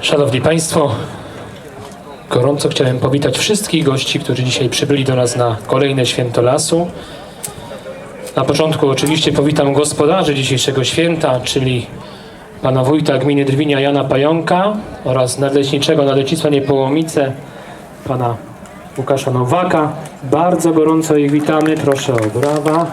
Szanowni Państwo, gorąco chciałem powitać wszystkich gości, którzy dzisiaj przybyli do nas na kolejne święto lasu. Na początku oczywiście powitam gospodarzy dzisiejszego święta, czyli pana wójta gminy Drwinia Jana Pająka oraz nadleśniczego Nadleśnictwa Niepołomice, pana Łukasza Nowaka. Bardzo gorąco ich witamy, proszę o brawa.